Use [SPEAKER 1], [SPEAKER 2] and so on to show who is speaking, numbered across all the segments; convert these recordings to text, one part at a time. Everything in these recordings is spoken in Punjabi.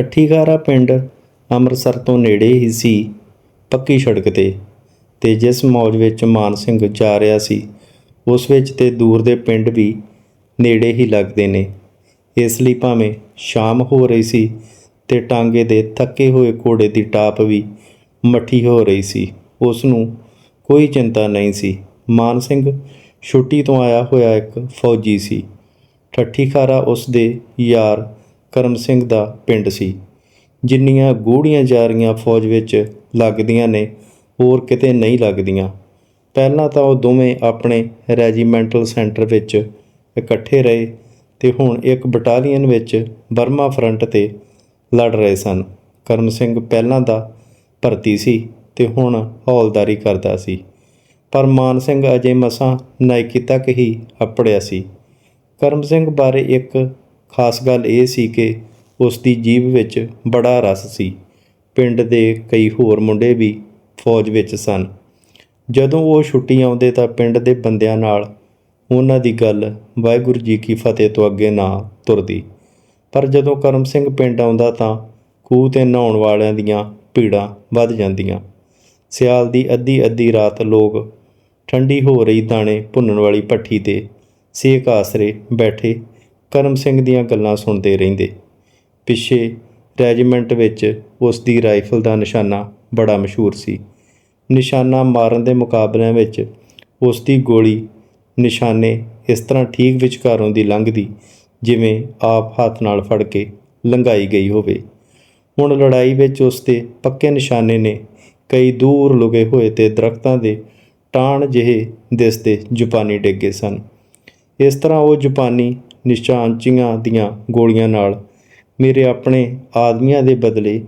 [SPEAKER 1] ਠੱਠੀਗਾਰਾ ਪਿੰਡ, ਅੰਮ੍ਰਿਤਸਰ ਤੋਂ ਨੇੜੇ ਹੀ ਸੀ, ਪੱਕੀ ਸੜਕ ਤੇ। ਤੇ ਜਿਸ ਮੌਜ ਵਿੱਚ ਮਾਨ ਸਿੰਘ ਜਾ ਰਿਹਾ ਸੀ, ਉਸ ਵਿੱਚ ਤੇ ਦੂਰ ਦੇ ਪਿੰਡ ਵੀ ਨੇੜੇ ਹੀ ਲੱਗਦੇ ਨੇ। ਇਸ ਲਈ ਭਾਵੇਂ ਸ਼ਾਮ ਹੋ ਰਹੀ ਸੀ ਤੇ ਟਾਂਗੇ ਦੇ ਥੱਕੇ ਹੋਏ ਘੋੜੇ ਦੀ ਟਾਪ ਵੀ ਮੱਠੀ ਹੋ ਰਹੀ ਸੀ, ਉਸ ਨੂੰ ਕੋਈ ਚਿੰਤਾ ਨਹੀਂ ਸੀ। ਮਾਨ ਸਿੰਘ ਛੁੱਟੀ ਤੋਂ ਆਇਆ ਹੋਇਆ ਇੱਕ ਫੌਜੀ ਸੀ। ਠੱਠੀ ਖਾਰਾ ਉਸ ਦੇ ਯਾਰ ਕਰਮ ਸਿੰਘ ਦਾ ਪਿੰਡ ਸੀ। ਜਿੰਨੀਆਂ ਗੂੜੀਆਂ ਜਾਰੀਆਂ ਫੌਜ ਵਿੱਚ ਲੱਗਦੀਆਂ ਨੇ, ਹੋਰ ਕਿਤੇ ਨਹੀਂ ਲੱਗਦੀਆਂ। ਪਹਿਲਾਂ ਤਾਂ ਉਹ ਦੋਵੇਂ ਆਪਣੇ ਰੈਜੀਮੈਂਟਲ ਸੈਂਟਰ ਵਿੱਚ ਇਕੱਠੇ ਰਹੇ ਤੇ ਹੁਣ ਇੱਕ ਬਟਾਲੀਅਨ ਵਿੱਚ ਬਰਮਾ ਫਰੰਟ ਤੇ ਲੜ ਰਹੇ ਸਨ। ਕਰਮ ਸਿੰਘ ਪਹਿਲਾਂ ਦਾ ਭਰਤੀ ਸੀ ਤੇ ਹੁਣ ਹੌਲਦਾਰੀ ਕਰਦਾ ਸੀ। ਪਰ ਮਾਨ ਸਿੰਘ ਅਜੇ ਮਸਾਂ ਨਾਇਕੀ ਤੱਕ ਹੀ ਅਪੜਿਆ ਸੀ। ਕਰਮ ਸਿੰਘ ਬਾਰੇ ਇੱਕ ਖਾਸ ਗੱਲ ਇਹ ਸੀ ਕਿ ਉਸ ਦੀ ਜੀਭ ਵਿੱਚ ਬੜਾ ਰਸ ਸੀ। ਪਿੰਡ ਦੇ ਕਈ ਹੋਰ ਮੁੰਡੇ ਵੀ ਫੌਜ ਵਿੱਚ ਸਨ। ਜਦੋਂ ਉਹ ਛੁੱਟੀ ਆਉਂਦੇ ਤਾਂ ਪਿੰਡ ਦੇ ਬੰਦਿਆਂ ਨਾਲ ਉਹਨਾਂ ਦੀ ਗੱਲ ਵਾਹਿਗੁਰੂ ਜੀ ਕੀ ਫਤਿਹ ਤੋਂ ਅੱਗੇ ਨਾ ਤੁਰਦੀ। ਪਰ ਜਦੋਂ ਕਰਮ ਸਿੰਘ ਪਿੰਡ ਆਉਂਦਾ ਤਾਂ ਖੂਹ ਤੇ ਨਹਾਉਣ ਵਾਲਿਆਂ ਦੀਆਂ ਭੀੜਾਂ ਵੱਧ ਜਾਂਦੀਆਂ। ਸਿਆਲ ਦੀ ਅੱਧੀ ਅੱਧੀ ਰਾਤ ਲੋਕ ਠੰਡੀ ਹੋ ਰਹੀ ਦਾਣੇ ਭੁੰਨਣ ਵਾਲੀ ਭੱਠੀ ਤੇ ਸੇਕ ਆਸਰੇ ਬੈਠੇ ਕਰਮ ਸਿੰਘ ਦੀਆਂ ਗੱਲਾਂ ਸੁਣਦੇ ਰਹਿੰਦੇ। ਪਿੱਛੇ ਰੈਜੀਮੈਂਟ ਵਿੱਚ ਉਸ ਦੀ ਰਾਈਫਲ ਦਾ ਨਿਸ਼ਾਨਾ ਬੜਾ ਮਸ਼ਹੂਰ ਸੀ। ਨਿਸ਼ਾਨਾ ਮਾਰਨ ਦੇ ਮੁਕਾਬਲਿਆਂ ਵਿੱਚ ਉਸ ਦੀ ਗੋਲੀ ਨਿਸ਼ਾਨੇ ਇਸ ਤਰ੍ਹਾਂ ਠੀਕ ਵਿਚਕਾਰੋਂ ਦੀ ਲੰਘਦੀ ਜਿਵੇਂ ਆਪ ਹੱਥ ਨਾਲ ਫੜ ਕੇ ਲੰਘਾਈ ਗਈ ਹੋਵੇ। ਹੁਣ ਲੜਾਈ ਵਿੱਚ ਉਸ ਦੇ ਪੱਕੇ ਨਿਸ਼ਾਨੇ ਨੇ ਕਈ ਦੂਰ ਲੁਕੇ ਹੋਏ ਤੇ ਦਰਖਤਾਂ ਦੇ ਟਾਣ ਜਿਹੇ ਦਿਸਦੇ ਜਪਾਨੀ ਡਿੱਗੇ ਸਨ। ਇਸ ਤਰ੍ਹਾਂ ਉਹ ਜਪਾਨੀ ਨਿਸ਼ਾਨਚੀਆਂ ਦੀਆਂ ਗੋਲੀਆਂ ਨਾਲ ਮੇਰੇ ਆਪਣੇ ਆਦਮੀਆਂ ਦੇ ਬਦਲੇ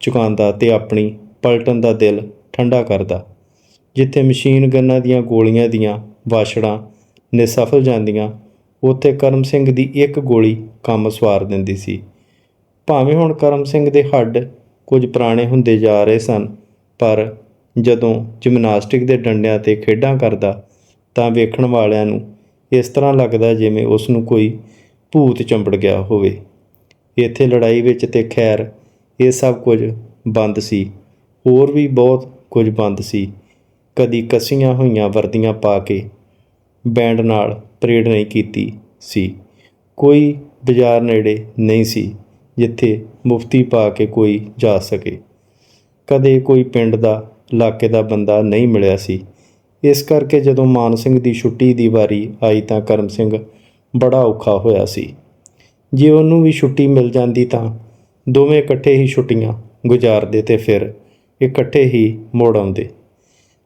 [SPEAKER 1] ਚੁਕਾਉਂਦਾ ਤੇ ਆਪਣੀ ਪਲਟਨ ਦਾ ਦਿਲ ਠੰਡਾ ਕਰਦਾ। ਜਿੱਥੇ ਮਸ਼ੀਨ ਗੰਨਾਂ ਦੀਆਂ ਗੋਲੀਆਂ ਦੀਆਂ ਵਾਸ਼ੜਾਂ ਨਿਸਫਲ ਜਾਂਦੀਆਂ, ਉੱਥੇ ਕਰਮ ਸਿੰਘ ਦੀ ਇੱਕ ਗੋਲੀ ਕੰਮ ਸਵਾਰ ਦਿੰਦੀ ਸੀ। ਭਾਵੇਂ ਹੁਣ ਕਰਮ ਸਿੰਘ ਦੇ ਹੱਡ ਕੁਝ ਪੁਰਾਣੇ ਹੁੰਦੇ ਜਾ ਰਹੇ ਸਨ, ਪਰ ਜਦੋਂ ਜਿਮਨਾਸਟਿਕ ਦੇ ਡੰਡਿਆਂ ਤੇ ਖੇਡਾਂ ਕਰਦਾ, ਤਾਂ ਵੇਖਣ ਵਾਲਿਆਂ ਨੂੰ ਇਸ ਤਰ੍ਹਾਂ ਲੱਗਦਾ ਜਿਵੇਂ ਉਸ ਨੂੰ ਕੋਈ ਭੂਤ ਚੰਬੜ ਗਿਆ ਹੋਵੇ। ਇੱਥੇ ਲੜਾਈ ਵਿੱਚ ਤੇ ਖੈਰ, ਇਹ ਸਭ ਕੁਝ ਬੰਦ ਸੀ। ਹੋਰ ਵੀ ਬਹੁਤ ਕੁਝ ਬੰਦ ਸੀ। ਕਦੀ ਕਸੀਆਂ ਹੋਈਆਂ ਵਰਦੀਆਂ ਪਾ ਕੇ ਬੈਂਡ ਨਾਲ ਪਰੇਡ ਨਹੀਂ ਕੀਤੀ ਸੀ। ਕੋਈ ਬਾਜ਼ਾਰ ਨੇੜੇ ਨਹੀਂ ਸੀ, ਜਿੱਥੇ ਮੁਫਤੀ ਪਾ ਕੇ ਕੋਈ ਜਾ ਸਕੇ। ਕਦੇ ਕੋਈ ਪਿੰਡ ਦਾ, ਇਲਾਕੇ ਦਾ ਬੰਦਾ ਨਹੀਂ ਮਿਲਿਆ ਸੀ। ਇਸ ਕਰਕੇ ਜਦੋਂ ਮਾਨ ਸਿੰਘ ਦੀ ਛੁੱਟੀ ਦੀ ਵਾਰੀ ਆਈ ਤਾਂ ਕਰਮ ਸਿੰਘ ਬੜਾ ਔਖਾ ਹੋਇਆ ਸੀ। ਜੇ ਉਹਨੂੰ ਵੀ ਛੁੱਟੀ ਮਿਲ ਜਾਂਦੀ ਤਾਂ ਦੋਵੇਂ ਇਕੱਠੇ ਹੀ ਛੁੱਟੀਆਂ ਗੁਜ਼ਾਰਦੇ ਤੇ ਫਿਰ ਇਕੱਠੇ ਹੀ ਮੋੜ ਆਉਂਦੇ।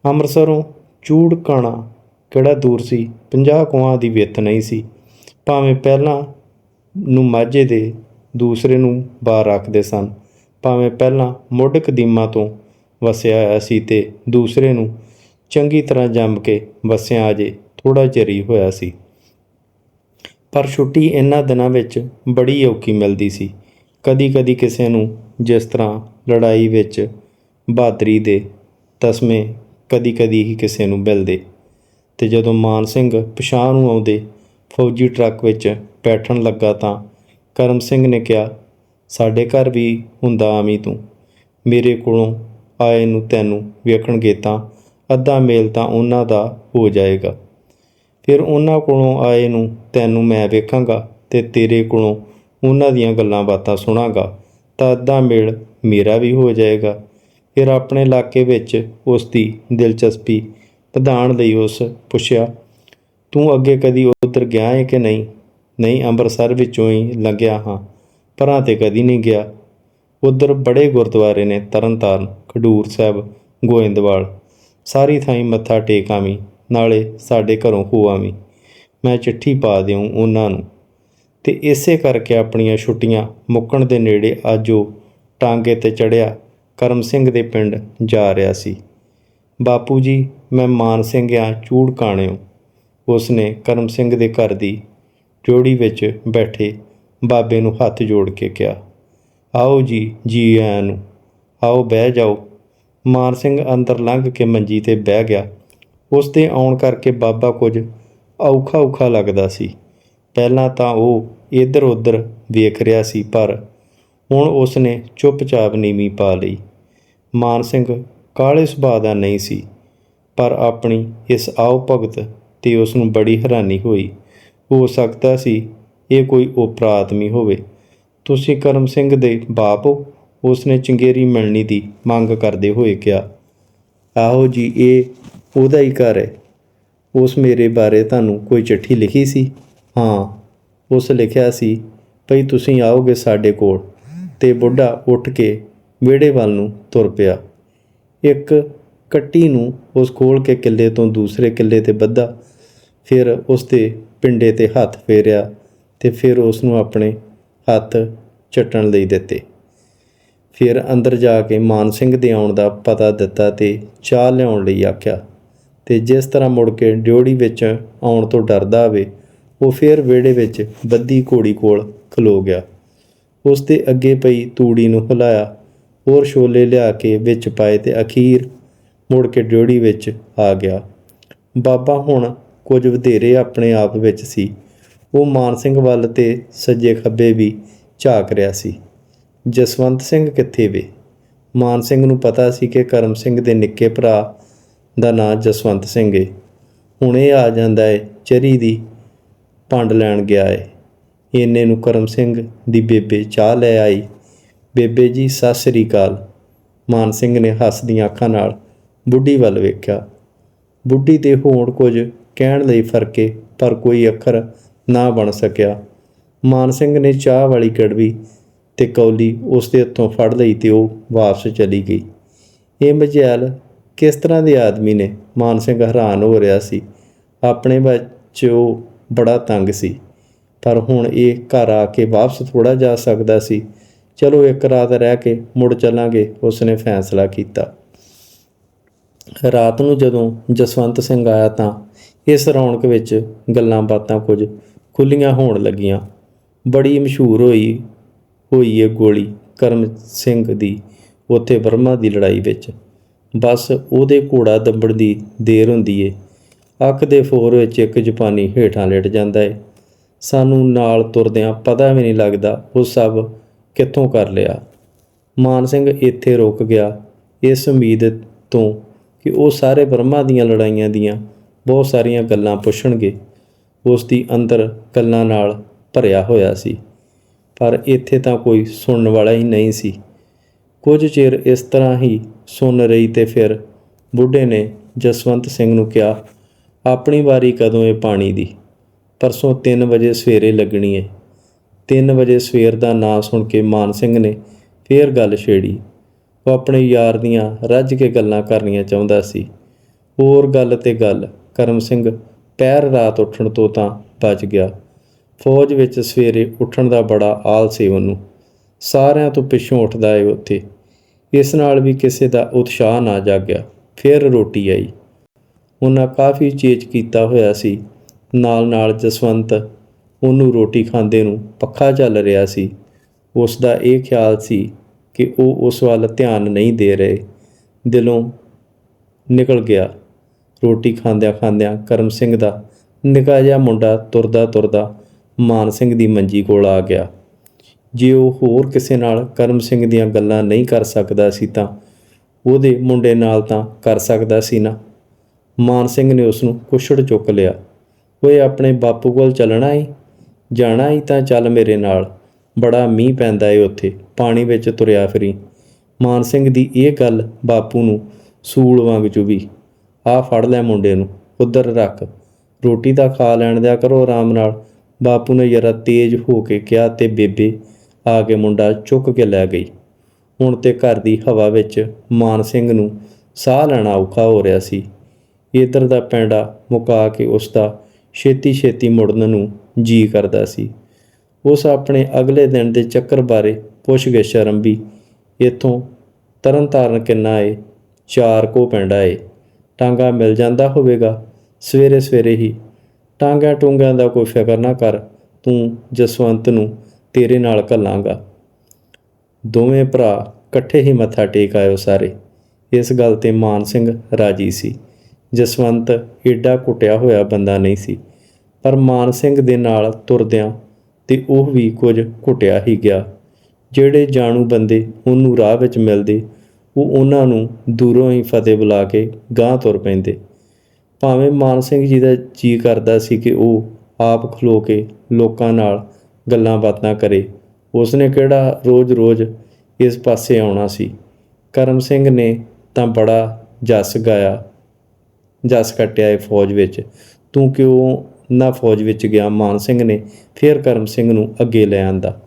[SPEAKER 1] ਅੰਮ੍ਰਿਤਸਰੋਂ ਚੂੜ ਕਾਣਾ ਕਿਹੜਾ ਦੂਰ ਸੀ 50 ਕੋਹਾਂ ਦੀ ਵਿੱਥ ਨਹੀਂ ਸੀ। ਭਾਵੇਂ ਪਹਿਲਾਂ ਨੂੰ ਮਾਝੇ ਦੇ ਦੂਸਰੇ ਨੂੰ ਬਾਹਰ ਰੱਖਦੇ ਸਨ, ਭਾਵੇਂ ਪਹਿਲਾਂ ਮੁੱਢ ਕਦੀਮਾ ਤੋਂ ਵਸਿਆ ਹੋਇਆ ਸੀ ਤੇ ਦੂਸਰੇ ਨੂੰ ਚੰਗੀ ਤਰ੍ਹਾਂ ਜੰਮ ਕੇ ਵਸਿਆ ਅਜੇ ਥੋੜਾ ਚਿਰ ਹੀ ਹੋਇਆ ਸੀ। ਪਰ ਛੁੱਟੀ ਇਹਨਾਂ ਦਿਨਾਂ ਵਿੱਚ ਬੜੀ ਔਖੀ ਮਿਲਦੀ ਸੀ। ਕਦੀ-ਕਦੀ ਕਿਸੇ ਨੂੰ ਜਿਸ ਤਰ੍ਹਾਂ ਲੜਾਈ ਵਿੱਚ ਬਹਾਦਰੀ ਦੇ ਤਸਮੇ ਕਦੀ-ਕਦੀ ਹੀ ਕਿਸੇ ਨੂੰ ਮਿਲਦੇ। ਤੇ ਜਦੋਂ ਮਾਨ ਸਿੰਘ ਪਛਾਣ ਨੂੰ ਆਉਂਦੇ ਫੌਜੀ ਟਰੱਕ ਵਿੱਚ ਬੈਠਣ ਲੱਗਾ ਤਾਂ ਕਰਮ ਸਿੰਘ ਨੇ ਕਿਹਾ, ਸਾਡੇ ਘਰ ਵੀ ਹੁੰਦਾ ਆਮੀ ਤੂੰ। ਮੇਰੇ ਕੋਲੋਂ ਆਏ ਨੂੰ ਤੈਨੂੰ ਵੇਖਣਗੇ ਤਾਂ ਅੱਧਾ ਮੇਲ ਤਾਂ ਉਹਨਾਂ ਦਾ ਹੋ ਜਾਏਗਾ। ਫਿਰ ਉਹਨਾਂ ਕੋਲੋਂ ਆਏ ਨੂੰ, ਤੈਨੂੰ ਮੈਂ ਵੇਖਾਂਗਾ ਤੇ ਤੇਰੇ ਕੋਲੋਂ ਉਹਨਾਂ ਦੀਆਂ ਗੱਲਾਂ ਬਾਤਾਂ ਸੁਣਾਂਗਾ। ਤਾਂ ਅੱਧਾ ਮੇਲ ਮੇਰਾ ਵੀ ਹੋ ਜਾਏਗਾ। ਫਿਰ ਆਪਣੇ ਇਲਾਕੇ ਵਿੱਚ ਉਸ ਦੀ ਦਿਲਚਸਪੀ ਵਧਾਉਣ ਲਈ ਉਸ ਪੁੱਛਿਆ, ਤੂੰ ਅੱਗੇ ਕਦੀ ਉਧਰ ਗਿਆ ਹੈ ਕਿ ਨਹੀਂ? ਨਹੀਂ, ਅੰਮ੍ਰਿਤਸਰ ਵਿੱਚੋਂ ਹੀ ਲੰਘਿਆ ਹਾਂ, ਪਰਾਂ ਤੇ ਕਦੀ ਨਹੀਂ ਗਿਆ। ਉਧਰ ਬੜੇ ਗੁਰਦੁਆਰੇ ਨੇ ਤਰਨਤਾਰਨ, ਖਡੂਰ ਸਾਹਿਬ, ਗੋਇੰਦਵਾਲ। ਸਾਰੀ ਥਾਈਂ ਮੱਥਾ ਟੇਕ ਆਵੀਂ, ਨਾਲੇ ਸਾਡੇ ਘਰੋਂ ਹੋ ਆਵੀਂ। ਮੈਂ ਚਿੱਠੀ ਪਾ ਦਿਉ ਉਹਨਾਂ ਨੂੰ। ਤੇ ਇਸੇ ਕਰਕੇ ਆਪਣੀਆਂ ਛੁੱਟੀਆਂ ਮੁੱਕਣ ਦੇ ਨੇੜੇ ਅੱਜ ਉਹ ਟਾਂਗੇ ਤੇ ਚੜਿਆ ਕਰਮ ਸਿੰਘ ਦੇ ਪਿੰਡ ਜਾ ਰਿਹਾ ਸੀ। ਬਾਪੂ ਜੀ, ਮੈਂ ਮਾਨ ਸਿੰਘ ਆ ਚੂੜ ਕਾਣਿਓ। ਉਸ ਨੇ ਕਰਮ ਸਿੰਘ ਦੇ ਘਰ ਦੀ ਜੋੜੀ ਵਿੱਚ ਬੈਠੇ ਬਾਬੇ ਨੂੰ ਹੱਥ ਜੋੜ ਕੇ ਕਿਹਾ, ਆਓ ਜੀ ਜੀ ਆਇਆਂ ਨੂੰ। ਆਓ, ਬਹਿ ਜਾਓ। ਮਾਨ ਸਿੰਘ ਅੰਦਰ ਲੰਘ ਕੇ ਮੰਜੀ ਤੇ ਬਹਿ ਗਿਆ। ਉਸ ਦੇ ਆਉਣ ਕਰਕੇ ਬਾਬਾ ਕੁਝ ਔਖਾ ਔਖਾ ਲੱਗਦਾ ਸੀ। ਪਹਿਲਾਂ ਤਾਂ ਉਹ ਇੱਧਰ ਉੱਧਰ ਵੇਖ ਰਿਹਾ ਸੀ, ਪਰ ਹੁਣ ਉਸ ਨੇ ਚੁੱਪਚਾਪ ਨੀਵੀਂ ਪਾ ਲਈ। ਮਾਨ ਸਿੰਘ ਕਾਲੇ ਸੁਭਾਅ ਦਾ ਨਹੀਂ ਸੀ, ਪਰ ਆਪਣੀ ਇਸ ਆਓ ਭਗਤ ਤੇ ਉਸ ਨੂੰ ਬੜੀ ਹੈਰਾਨੀ ਹੋਈ। ਹੋ ਸਕਦਾ ਸੀ ਇਹ ਕੋਈ ਉਪਰਾਤਮੀ ਹੋਵੇ। ਤੁਸੀਂ ਕਰਮ ਸਿੰਘ ਦੇ ਬਾਪ ਹੋ? ਉਸ ਨੇ ਚੰਗੇਰੀ ਮਿਲਣੀ ਦੀ ਮੰਗ ਕਰਦੇ ਹੋਏ ਕਿਹਾ ਆਹੋ ਜੀ, ਇਹ ਉਹਦਾ ਹੀ ਘਰ ਹੈ। ਉਸ ਮੇਰੇ ਬਾਰੇ ਤੁਹਾਨੂੰ ਕੋਈ ਚਿੱਠੀ ਲਿਖੀ ਸੀ? ਹਾਂ, ਉਸ ਲਿਖਿਆ ਸੀ, ਭਈ ਤੁਸੀਂ ਆਓਗੇ ਸਾਡੇ ਕੋਲ। ਤੇ ਬੁੱਢਾ ਉੱਠ ਕੇ ਵਿਹੜੇ ਵੱਲ ਨੂੰ ਤੁਰ ਪਿਆ। ਇੱਕ ਕੱਟੀ ਨੂੰ ਉਸ ਖੋਲ ਕੇ ਕਿੱਲੇ ਤੋਂ ਦੂਸਰੇ ਕਿੱਲੇ ਤੇ ਬੱਧਾ ਫਿਰ ਉਸ ਦੇ ਪਿੰਡੇ ਤੇ ਹੱਥ ਫੇਰਿਆ ਤੇ ਫਿਰ ਉਸ ਨੂੰ ਆਪਣੇ ਹੱਥ ਚੱਟਣ ਲਈ ਦਿੱਤੇ। ਫਿਰ ਅੰਦਰ ਜਾ ਕੇ ਮਾਨ ਸਿੰਘ ਦੇ ਆਉਣ ਦਾ ਪਤਾ ਦਿੱਤਾ ਤੇ ਚਾਹ ਲਿਆਉਣ ਲਈ ਆਖਿਆ, ਤੇ ਜਿਸ ਤਰ੍ਹਾਂ ਮੁੜ ਕੇ ਡਿਉੜੀ ਵਿੱਚ ਆਉਣ ਤੋਂ ਡਰਦਾ ਹੋਵੇ ਉਹ ਫਿਰ ਵਿਹੜੇ ਵਿੱਚ ਬੱਦੀ ਘੋੜੀ ਕੋਲ ਖਲੋ ਗਿਆ। ਉਸ ਦੇ ਅੱਗੇ ਪਈ ਤੂੜੀ ਨੂੰ ਹਿਲਾਇਆ, ਹੋਰ ਛੋਲੇ ਲਿਆ ਕੇ ਵਿੱਚ ਪਾਏ ਤੇ ਅਖੀਰ ਮੁੜ ਕੇ ਡਿਉੜੀ ਵਿੱਚ ਆ ਗਿਆ। ਬਾਬਾ ਹੁਣ ਕੁਝ ਵਧੇਰੇ ਆਪਣੇ ਆਪ ਵਿੱਚ ਸੀ। ਉਹ ਮਾਨ ਸਿੰਘ ਵੱਲ ਤੇ ਸੱਜੇ ਖੱਬੇ ਵੀ ਝਾਕ ਰਿਹਾ ਸੀ। ਜਸਵੰਤ ਸਿੰਘ ਕਿੱਥੇ ਵੇ? ਮਾਨ ਸਿੰਘ ਨੂੰ ਪਤਾ ਸੀ ਕਿ ਕਰਮ ਸਿੰਘ ਦੇ ਨਿੱਕੇ ਭਰਾ ਦਾ ਨਾਂ ਜਸਵੰਤ ਸਿੰਘ ਏ। ਹੁਣ ਇਹ ਆ ਜਾਂਦਾ ਏ, ਚਰੀ ਦੀ ਪੰਡ ਲੈਣ ਗਿਆ ਏ। ਇੰਨੇ ਨੂੰ ਕਰਮ ਸਿੰਘ ਦੀ ਬੇਬੇ ਚਾਹ ਲੈ ਆਈ। ਬੇਬੇ ਜੀ, ਸਤਿ ਸ੍ਰੀ ਅਕਾਲ। ਮਾਨ ਸਿੰਘ ਨੇ ਹੱਸਦੀਆਂ ਅੱਖਾਂ ਨਾਲ ਬੁੱਢੀ ਵੱਲ ਵੇਖਿਆ। ਬੁੱਢੀ ਦੇ ਹੋਣ ਕੁਝ ਕਹਿਣ ਲਈ ਫਰਕੇ ਪਰ ਕੋਈ ਅੱਖਰ ਨਾ ਬਣ ਸਕਿਆ। ਮਾਨ ਸਿੰਘ ਨੇ ਚਾਹ ਵਾਲੀ ਗੜਵੀ ਤੇ ਕੌਲੀ ਉਸ ਦੇ ਹੱਥੋਂ ਫੜ ਲਈ ਤੇ ਉਹ ਵਾਪਸ ਚਲੀ ਗਈ। ਇਹ ਮਜੈਲ ਕਿਸ ਤਰ੍ਹਾਂ ਦੇ ਆਦਮੀ ਨੇ? ਮਾਨ ਸਿੰਘ ਹੈਰਾਨ ਹੋ ਰਿਹਾ ਸੀ। ਆਪਣੇ ਵਿੱਚ ਉਹ ਬੜਾ ਤੰਗ ਸੀ। ਪਰ ਹੁਣ ਇਹ ਘਰ ਆ ਕੇ ਵਾਪਸ ਥੋੜਾ ਜਾ ਸਕਦਾ ਸੀ। ਚਲੋ ਇੱਕ ਰਾਤ ਰਹਿ ਕੇ ਮੁੜ ਚੱਲਾਂਗੇ, ਉਸਨੇ ਫੈਸਲਾ ਕੀਤਾ। ਰਾਤ ਨੂੰ ਜਦੋਂ ਜਸਵੰਤ ਸਿੰਘ ਆਇਆ ਤਾਂ ਇਸ ਰੌਣਕ ਵਿੱਚ ਗੱਲਾਂ ਬਾਤਾਂ ਕੁਝ ਖੁੱਲੀਆਂ ਹੋਣ ਲੱਗੀਆਂ। ਬੜੀ ਮਸ਼ਹੂਰ ਹੋਈ ਹੋਈ ਏ ਗੋਲੀ ਕਰਮ ਸਿੰਘ ਦੀ, ਉੱਥੇ ਬਰਮਾ ਦੀ ਲੜਾਈ ਵਿੱਚ। ਬਸ ਉਹਦੇ ਘੋੜਾ ਦੱਬਣ ਦੀ ਦੇਰ ਹੁੰਦੀ ਏ। ਅੱਖ ਦੇ ਫੋਰ ਵਿੱਚ ਇੱਕ ਜਪਾਨੀ ਹੇਠਾਂ ਲੇਟ ਜਾਂਦਾ ਏ। ਸਾਨੂੰ ਨਾਲ ਤੁਰਦਿਆਂ ਪਤਾ ਵੀ ਨਹੀਂ ਲੱਗਦਾ ਉਹ ਸਭ ਕਿੱਥੋਂ ਕਰ ਲਿਆ। ਮਾਨ ਸਿੰਘ ਇੱਥੇ ਰੁਕ ਗਿਆ, ਇਸ ਉਮੀਦ ਤੋਂ ਕਿ ਉਹ ਸਾਰੇ ਬ੍ਰਹਮਾ ਦੀਆਂ ਲੜਾਈਆਂ ਦੀਆਂ ਬਹੁਤ ਸਾਰੀਆਂ ਗੱਲਾਂ ਪੁੱਛਣਗੇ। ਉਸ ਦੀ ਅੰਦਰ ਗੱਲਾਂ ਨਾਲ ਭਰਿਆ ਹੋਇਆ ਸੀ। ਪਰ ਇੱਥੇ ਤਾਂ ਕੋਈ ਸੁਣਨ ਵਾਲਾ ਹੀ ਨਹੀਂ ਸੀ। ਕੁਝ ਚਿਰ ਇਸ ਤਰ੍ਹਾਂ ਹੀ ਸੁਣ ਰਹੀ ਤੇ ਫਿਰ ਬੁੱਢੇ ਨੇ ਜਸਵੰਤ ਸਿੰਘ ਨੂੰ ਕਿਹਾ, ਆਪਣੀ ਵਾਰੀ ਕਦੋਂ ਏ ਪਾਣੀ ਦੀ? ਪਰਸੋਂ 3 ਵਜੇ ਸਵੇਰੇ ਲੱਗਣੀ ਏ 3 ਵਜੇ ਸਵੇਰ ਦਾ ਨਾਂ ਸੁਣ ਕੇ ਮਾਨ ਸਿੰਘ ਨੇ ਫੇਰ ਗੱਲ ਛੇੜੀ। ਉਹ ਆਪਣੇ ਯਾਰ ਦੀਆਂ ਰੱਜ ਕੇ ਗੱਲਾਂ ਕਰਨੀਆਂ ਚਾਹੁੰਦਾ ਸੀ। ਹੋਰ ਗੱਲ ਤੇ ਗੱਲ, ਕਰਮ ਸਿੰਘ ਪੈਰ ਰਾਤ ਉੱਠਣ ਤੋਂ ਤਾਂ ਬਚ ਗਿਆ। ਫੌਜ ਵਿੱਚ ਸਵੇਰੇ ਉੱਠਣ ਦਾ ਬੜਾ ਆਲ ਸੀ ਉਹਨੂੰ। ਸਾਰਿਆਂ ਤੋਂ ਪਿੱਛੋਂ ਉੱਠਦਾ ਏ ਉੱਥੇ। ਇਸ ਨਾਲ ਵੀ ਕਿਸੇ ਦਾ ਉਤਸ਼ਾਹ ਨਾ ਜਾਗਿਆ। ਫਿਰ ਰੋਟੀ ਆਈ। ਉਹਨਾਂ ਕਾਫੀ ਚੇਚ ਕੀਤਾ ਹੋਇਆ ਸੀ। ਨਾਲ ਨਾਲ ਜਸਵੰਤ ਉਹਨੂੰ ਰੋਟੀ ਖਾਂਦੇ ਨੂੰ ਪੱਖਾ ਚੱਲ ਰਿਹਾ ਸੀ। ਉਸ ਦਾ ਇਹ ਖਿਆਲ ਸੀ ਕਿ ਉਹ ਉਸ ਵੱਲ ਧਿਆਨ ਨਹੀਂ ਦੇ ਰਹੇ। ਦਿਲੋਂ ਨਿਕਲ ਗਿਆ। ਰੋਟੀ ਖਾਂਦਿਆਂ ਖਾਂਦਿਆਂ ਕਰਮ ਸਿੰਘ ਦਾ ਨਿੱਕਾ ਜਿਹਾ ਮੁੰਡਾ ਤੁਰਦਾ ਤੁਰਦਾ ਮਾਨ ਸਿੰਘ ਦੀ ਮੰਜੀ ਕੋਲ ਆ ਗਿਆ। ਜੇ ਉਹ ਹੋਰ ਕਿਸੇ ਨਾਲ ਕਰਮ ਸਿੰਘ ਦੀਆਂ ਗੱਲਾਂ ਨਹੀਂ ਕਰ ਸਕਦਾ ਸੀ ਤਾਂ ਉਹਦੇ ਮੁੰਡੇ ਨਾਲ ਤਾਂ ਕਰ ਸਕਦਾ ਸੀ ਨਾ। ਮਾਨ ਸਿੰਘ ਨੇ ਉਸ ਨੂੰ ਕੁਛੜ ਚੁੱਕ ਲਿਆ। ਓਏ, ਆਪਣੇ ਬਾਪੂ ਕੋਲ ਚੱਲਣਾ ਏ ਜਾਣਾ ਏ ਤਾਂ ਚੱਲ ਮੇਰੇ ਨਾਲ। ਬੜਾ ਮੀਂਹ ਪੈਂਦਾ ਏ ਉੱਥੇ। ਪਾਣੀ ਵਿੱਚ ਤੁਰਿਆ ਫਿਰੀ। ਮਾਨ ਸਿੰਘ ਦੀ ਇਹ ਗੱਲ ਬਾਪੂ ਨੂੰ ਸੂਲ ਵਾਂਗ ਚੁਭੀ। ਆ ਫੜ ਲੈ ਮੁੰਡੇ ਨੂੰ। ਉਧਰ ਰੱਖ। ਰੋਟੀ ਤਾਂ ਖਾ ਲੈਣ ਦਿਆ ਕਰੋ ਆਰਾਮ ਨਾਲ। ਬਾਪੂ ਨੇ ਜਰਾ ਤੇਜ਼ ਹੋ ਕੇ ਕਿਹਾ ਤੇ ਬੇਬੇ ਆ ਕੇ ਮੁੰਡਾ ਚੁੱਕ ਕੇ ਲੈ ਗਈ। ਹੁਣ ਤੇ ਘਰ ਦੀ ਹਵਾ ਵਿੱਚ ਮਾਨ ਸਿੰਘ ਨੂੰ ਸਾਹ ਲੈਣਾ ਔਖਾ ਹੋ ਰਿਹਾ ਸੀ। ਇਧਰ ਦਾ ਪੈਂਡਾ ਮੁਕਾ ਕੇ ਉਸ ਦਾ ਛੇਤੀ ਛੇਤੀ ਮੁੜਨ ਨੂੰ ਜੀ ਕਰਦਾ ਸੀ। ਉਸ ਆਪਣੇ ਅਗਲੇ ਦਿਨ ਦੇ ਚੱਕਰ ਬਾਰੇ ਪੁੱਛ ਗਿੱਛ ਆਰੰਭੀ। ਇੱਥੋਂ ਤਰਨ ਤਾਰਨ ਕਿੰਨਾ ਏ? ਚਾਰ ਕੋ ਪੈਂਡਾ ਏ। ਟਾਂਗਾ ਮਿਲ ਜਾਂਦਾ ਹੋਵੇਗਾ? ਸਵੇਰੇ ਸਵੇਰੇ ਹੀ ਟਾਂਗਿਆਂ ਟੁੰਗਿਆਂ ਦਾ ਕੋਈ ਫਿਕਰ ਨਾ ਕਰ, ਤੂੰ ਜਸਵੰਤ ਨੂੰ ਤੇਰੇ ਨਾਲ ਘੱਲਾਂਗਾ। ਦੋਵੇਂ ਭਰਾ ਇਕੱਠੇ ਹੀ ਮੱਥਾ ਟੇਕ ਆਇਓ ਸਾਰੇ। ਇਸ ਗੱਲ ਤੇ ਮਾਨ ਸਿੰਘ ਰਾਜੀ ਸੀ। ਜਸਵੰਤ ਏਡਾ ਕੁੱਟਿਆ ਹੋਇਆ ਬੰਦਾ ਨਹੀਂ ਸੀ, ਪਰ ਮਾਨ ਸਿੰਘ ਦੇ ਨਾਲ ਤੁਰਦਿਆਂ ਤੇ ਉਹ ਵੀ ਕੁਝ ਘੁੱਟਿਆ ਹੀ ਗਿਆ। ਜਿਹੜੇ ਜਾਣੂ ਬੰਦੇ ਉਹਨੂੰ ਰਾਹ ਵਿੱਚ ਮਿਲਦੇ, ਉਹ ਉਹਨਾਂ ਨੂੰ ਦੂਰੋਂ ਹੀ ਫਤਿਹ ਬੁਲਾ ਕੇ ਗਾਂਹ ਤੁਰ ਪੈਂਦੇ। ਭਾਵੇਂ ਮਾਨ ਸਿੰਘ ਜੀ ਦਾ ਜੀ ਕਰਦਾ ਸੀ ਕਿ ਉਹ ਆਪ ਖਲੋ ਕੇ ਲੋਕਾਂ ਨਾਲ ਗੱਲਾਂ ਬਾਤਾਂ ਕਰੇ, ਉਸਨੇ ਕਿਹੜਾ ਰੋਜ਼-ਰੋਜ਼ ਇਸ ਪਾਸੇ ਆਉਣਾ ਸੀ? ਕਰਮ ਸਿੰਘ ਨੇ ਤਾਂ ਬੜਾ ਜਸ ਗਾਇਆ, ਜਸ ਕੱਟਿਆ ਏ ਫੌਜ ਵਿੱਚ। ਤੂੰ ਕਿਉਂ ਨਾ ਫੌਜ ਵਿੱਚ ਗਿਆ? ਮਾਨ ਸਿੰਘ ਨੇ ਫਿਰ ਕਰਮ ਸਿੰਘ ਨੂੰ ਅੱਗੇ ਲੈ ਆਂਦਾ।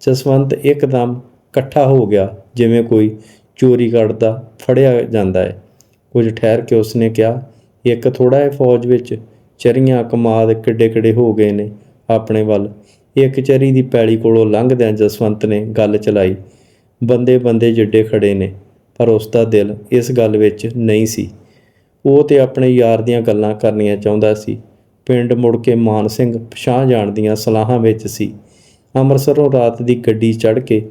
[SPEAKER 1] ਜਸਵੰਤ ਇੱਕਦਮ ਇਕੱਠਾ ਹੋ ਗਿਆ, ਜਿਵੇਂ ਕੋਈ ਚੋਰੀ ਕਰਦਾ ਫੜਿਆ ਜਾਂਦਾ ਹੈ। ਕੁਝ ਠਹਿਰ ਕੇ ਉਸਨੇ ਕਿਹਾ ਇੱਕ ਥੋੜਾ ਜਿਹਾ ਫੌਜ ਵਿੱਚ ਚਰੀਆਂ ਕਮਾਦ ਕਿੱਡੇ ਕਿੱਡੇ ਹੋ ਗਏ ਨੇ ਆਪਣੇ ਵੱਲ। ਇੱਕ ਚਰੀ ਦੀ ਪੈਲੀ ਕੋਲੋਂ ਲੰਘਦਿਆਂ ਜਸਵੰਤ ਨੇ ਗੱਲ ਚਲਾਈ। ਬੰਦੇ ਬੰਦੇ ਜਿੱਡੇ ਖੜੇ ਨੇ, ਪਰ ਉਸ ਦਾ ਦਿਲ ਇਸ ਗੱਲ ਵਿੱਚ ਨਹੀਂ ਸੀ। ਉਹ ਤੇ ਆਪਣੇ ਯਾਰ ਦੀਆਂ ਗੱਲਾਂ ਕਰਨੀਆਂ ਚਾਹੁੰਦਾ ਸੀ। ਪਿੰਡ ਮੁੜ ਕੇ ਮਾਨ ਸਿੰਘ ਪਛਾਣ ਜਾਣ ਦੀਆਂ ਸਲਾਹਾਂ ਵਿੱਚ ਸੀ। ਅੰਮ੍ਰਿਤਸਰੋਂ ਰਾਤ ਦੀ ਗੱਡੀ ਚੜ੍ਹ ਕੇ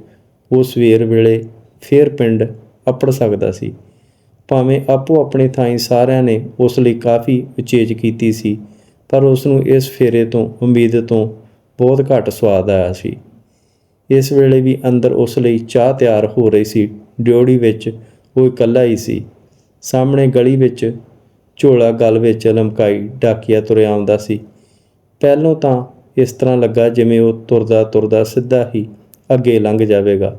[SPEAKER 1] ਉਹ ਸਵੇਰ ਵੇਲੇ ਫੇਰ ਪਿੰਡ ਅਪੜ ਸਕਦਾ ਸੀ। ਭਾਵੇਂ ਆਪੋ ਆਪਣੇ ਥਾਈਂ ਸਾਰਿਆਂ ਨੇ ਉਸ ਲਈ ਕਾਫੀ ਉਚੇਜ ਕੀਤੀ ਸੀ, ਪਰ ਉਸ ਨੂੰ ਇਸ ਫੇਰੇ ਤੋਂ, ਉਮੀਦ ਤੋਂ ਬਹੁਤ ਘੱਟ ਸਵਾਦ ਆਇਆ ਸੀ। ਇਸ ਵੇਲੇ ਵੀ ਅੰਦਰ ਉਸ ਲਈ ਚਾਹ ਤਿਆਰ ਹੋ ਰਹੀ ਸੀ ਡਿਓੜੀ ਵਿੱਚ ਉਹ ਇਕੱਲਾ ਹੀ ਸੀ। ਸਾਹਮਣੇ ਗਲੀ ਵਿੱਚ ਝੋਲਾ ਗਲ ਵਿੱਚ ਲਮਕਾਈ ਡਾਕੀਆ ਤੁਰਿਆ ਆਉਂਦਾ ਸੀ। ਪਹਿਲੋਂ ਤਾਂ ਇਸ ਤਰ੍ਹਾਂ ਲੱਗਾ ਜਿਵੇਂ ਉਹ ਤੁਰਦਾ ਤੁਰਦਾ ਸਿੱਧਾ ਹੀ ਅੱਗੇ ਲੰਘ ਜਾਵੇਗਾ,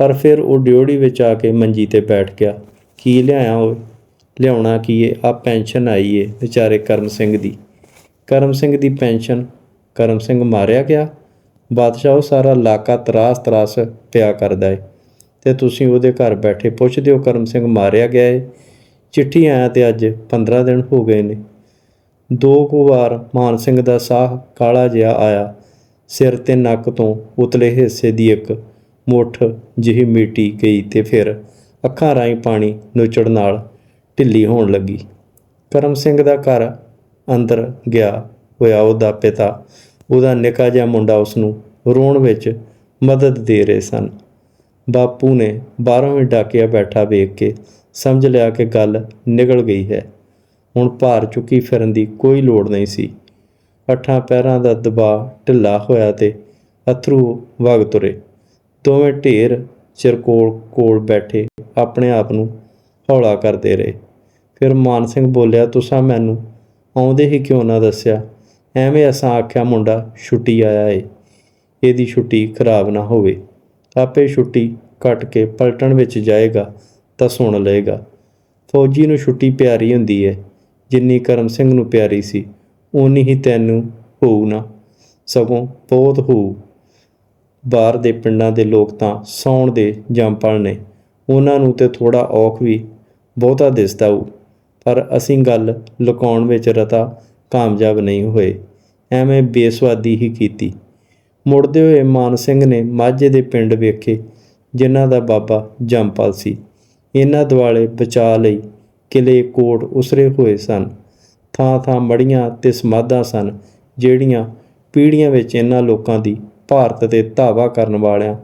[SPEAKER 1] ਪਰ ਫਿਰ ਉਹ ਡਿਓੜੀ ਵਿੱਚ ਆ ਕੇ ਮੰਜੀ ਤੇ ਬੈਠ ਗਿਆ। ਕੀ ਲਿਆਇਆ ਓਏ ਲਿਆਉਣਾ ਕੀ ਏ? ਆ ਪੈਨਸ਼ਨ ਆਈ ਏ ਵਿਚਾਰੇ ਕਰਮ ਸਿੰਘ ਦੀ। ਕਰਮ ਸਿੰਘ ਦੀ ਪੈਨਸ਼ਨ, ਕਰਮ ਸਿੰਘ ਮਾਰਿਆ ਗਿਆ। ਬਾਦਸ਼ਾਹ ਉਹ ਸਾਰਾ ਇਲਾਕਾ ਤਰਾਸ ਤਰਾਸ ਪਿਆ ਕਰਦਾ ਏ। ਤੇ ਤੁਸੀਂ ਉਹਦੇ ਘਰ ਬੈਠੇ ਪੁੱਛਦੇ ਹੋ ਕਰਮ ਸਿੰਘ ਮਾਰਿਆ ਗਿਆ ਏ। ਚਿੱਠੀ ਆਇਆ ਤੇ ਅੱਜ 15 ਦਿਨ ਹੋ ਗਏ ਨੇ। ਦੋ ਕੁ ਵਾਰ ਮਾਨ ਸਿੰਘ ਦਾ ਸਾਹ ਕਾਲਾ ਜਿਹਾ ਆਇਆ। ਸਿਰ ਤੇ ਨੱਕ ਤੋਂ ਉਤਲੇ ਹਿੱਸੇ ਦੀ ਇੱਕ ਮੁੱਠ ਜਿਹੀ ਮੀਟੀ ਗਈ ਤੇ ਫਿਰ ਅੱਖਾਂ ਰਾਹੀਂ ਪਾਣੀ ਨੁਚੜ ਨਾਲ ਢਿੱਲੀ ਹੋਣ ਲੱਗੀ। ਕਰਮ ਸਿੰਘ ਦਾ ਘਰ ਅੰਦਰ ਗਿਆ ਹੋਇਆ ਉਹਦਾ ਪਿਤਾ, ਉਹਦਾ ਨਿੱਕਾ ਜਿਹਾ ਮੁੰਡਾ ਉਸ ਨੂੰ ਰੋਣ ਵਿੱਚ ਮਦਦ ਦੇ ਰਹੇ ਸਨ। ਬਾਪੂ ਨੇ ਬਾਹਰੋਂ ਹੀ ਡਾਕਿਆ ਬੈਠਾ ਵੇਖ ਕੇ ਸਮਝ ਲਿਆ ਕਿ ਗੱਲ ਨਿਕਲ ਗਈ ਹੈ। ਹੁਣ ਭਾਰ ਚੁੱਕੀ ਫਿਰਨ ਦੀ ਕੋਈ ਲੋੜ ਨਹੀਂ ਸੀ। ਅੱਠਾਂ ਪੈਰਾਂ ਦਾ ਦਬਾਅ ਢਿੱਲਾ ਹੋਇਆ ਤੇ ਅਥਰੂ ਵਗ ਤੁਰੇ। ਦੋਵੇਂ ਢੇਰ ਚਿਰ ਕੋਲ ਕੋਲ ਬੈਠੇ ਆਪਣੇ ਆਪ ਨੂੰ ਹੌਲਾ ਕਰਦੇ ਰਹੇ। ਫਿਰ ਮਾਨ ਸਿੰਘ ਬੋਲਿਆ, ਤੁਸੀਂ ਮੈਨੂੰ ਆਉਂਦੇ ਹੀ ਕਿਉਂ ਨਾ ਦੱਸਿਆ? ਐਵੇਂ ਅਸਾਂ ਆਖਿਆ, ਮੁੰਡਾ ਛੁੱਟੀ ਆਇਆ ਏ। ਇਹਦੀ ਛੁੱਟੀ ਖਰਾਬ ਨਾ ਹੋਵੇ। ਆਪੇ ਛੁੱਟੀ ਕੱਟ ਕੇ ਪਲਟਣ ਵਿੱਚ ਜਾਏਗਾ ਤਾਂ ਸੁਣ ਲਏਗਾ। ਫੌਜੀ ਨੂੰ ਛੁੱਟੀ ਪਿਆਰੀ ਹੁੰਦੀ ਹੈ ਜਿੰਨੀ ਕਰਮ ਸਿੰਘ ਨੂੰ ਪਿਆਰੀ ਸੀ, ਓਨੀ ਹੀ ਤੈਨੂੰ ਹੋਊ ਨਾ। ਸਗੋਂ ਬਹੁਤ ਹੋਊ। ਬਾਹਰ ਦੇ ਪਿੰਡਾਂ ਦੇ ਲੋਕ ਤਾਂ ਸੌਣ ਦੇ ਜੰਪਲ ਨੇ। ਉਹਨਾਂ ਨੂੰ ਤੇ ਥੋੜਾ ਔਖ ਵੀ ਬਹੁਤਾ ਦਿਸਦਾ ਹੋਊ ਪਰ ਅਸੀਂ ਗੱਲ ਲੁਕਾਉਣ ਵਿੱਚ ਰਤਾ ਕਾਮਯਾਬ ਨਹੀਂ ਹੋਏ। ਐਵੇਂ ਬੇਸਵਾਦੀ ਹੀ ਕੀਤੀ। ਮੁੜਦੇ ਹੋਏ ਮਾਨ ਸਿੰਘ ਨੇ ਮਾਝੇ ਦੇ ਪਿੰਡ ਵੇਖੇ, ਜਿਨ੍ਹਾਂ ਦਾ ਬਾਬਾ ਜੰਪਲ ਸੀ। ਇਹਨਾਂ ਦੁਆਲੇ ਬਚਾ ਲਈ ਕਿਲੇ ਕੋਟ ਉਸਰੇ ਹੋਏ ਸਨ। ਥਾਂ ਥਾਂ ਮੜੀਆਂ ਤੇ ਸਮਾਧਾਂ ਸਨ, ਜਿਹੜੀਆਂ ਪੀੜ੍ਹੀਆਂ ਵਿੱਚ ਇਹਨਾਂ ਲੋਕਾਂ ਦੀ ਭਾਰਤ ਤੇ ਧਾਵਾ ਕਰਨ ਵਾਲਿਆਂ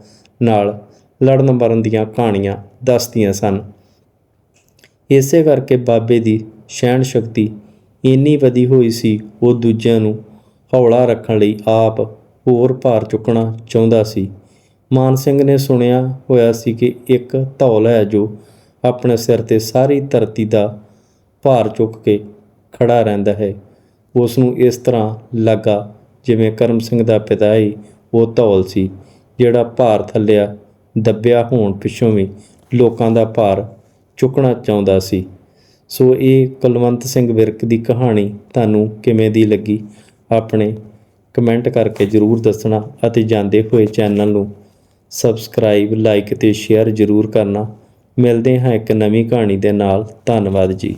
[SPEAKER 1] ਨਾਲ ਲੜਨ ਮਰਨ ਦੀਆਂ ਕਹਾਣੀਆਂ ਦੱਸਦੀਆਂ ਸਨ। ਇਸੇ ਕਰਕੇ ਬਾਬੇ ਦੀ ਸਹਿਣ ਸ਼ਕਤੀ ਇੰਨੀ ਵਧੀ ਹੋਈ ਸੀ, ਉਹ ਦੂਜਿਆਂ ਨੂੰ ਹੌਲਾ ਰੱਖਣ ਲਈ ਆਪ ਹੋਰ ਭਾਰ ਚੁੱਕਣਾ ਚਾਹੁੰਦਾ ਸੀ। ਮਾਨ ਸਿੰਘ ਨੇ ਸੁਣਿਆ ਹੋਇਆ ਸੀ ਕਿ ਇੱਕ ਧੌਲ ਹੈ ਜੋ ਆਪਣੇ ਸਿਰ ਤੇ ਸਾਰੀ ਧਰਤੀ ਦਾ ਭਾਰ ਚੁੱਕ ਕੇ ਖੜਾ ਰਹਿੰਦਾ ਹੈ। ਉਸ ਨੂੰ ਇਸ ਤਰ੍ਹਾਂ ਲੱਗਾ ਜਿਵੇਂ ਕਰਮ ਸਿੰਘ ਦਾ ਪਿਤਾ ਹੀ ਉਹ ਧੌਲ ਸੀ, ਜਿਹੜਾ ਭਾਰ ਥੱਲਿਆ ਦੱਬਿਆ ਹੋਣ ਪਿੱਛੋਂ ਵੀ ਲੋਕਾਂ ਦਾ ਭਾਰ ਚੁੱਕਣਾ ਚਾਹੁੰਦਾ ਸੀ। ਸੋ ਇਹ ਕੁਲਵੰਤ ਸਿੰਘ ਵਿਰਕ ਦੀ ਕਹਾਣੀ ਤੁਹਾਨੂੰ ਕਿਵੇਂ ਦੀ ਲੱਗੀ? ਆਪਣੇ ਕਮੈਂਟ ਕਰਕੇ ਜਰੂਰ ਦੱਸਣਾ ਅਤੇ ਜਾਂਦੇ ਹੋਏ ਚੈਨਲ ਨੂੰ ਸਬਸਕ੍ਰਾਈਬ, ਲਾਈਕ ਤੇ ਸ਼ੇਅਰ ਜਰੂਰ ਕਰਨਾ। ਮਿਲਦੇ ਹਾਂ ਇੱਕ ਨਵੀਂ ਕਹਾਣੀ ਦੇ ਨਾਲ। ਧੰਨਵਾਦ ਜੀ।